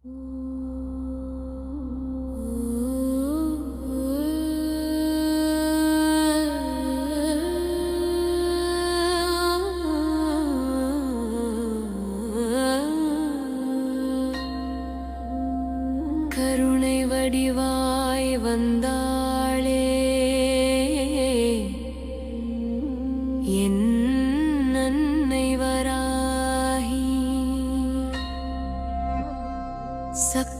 கருணை வடிவாய் வந்தாளே sắc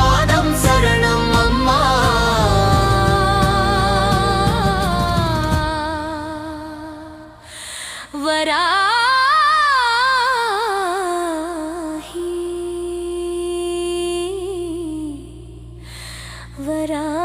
பாரா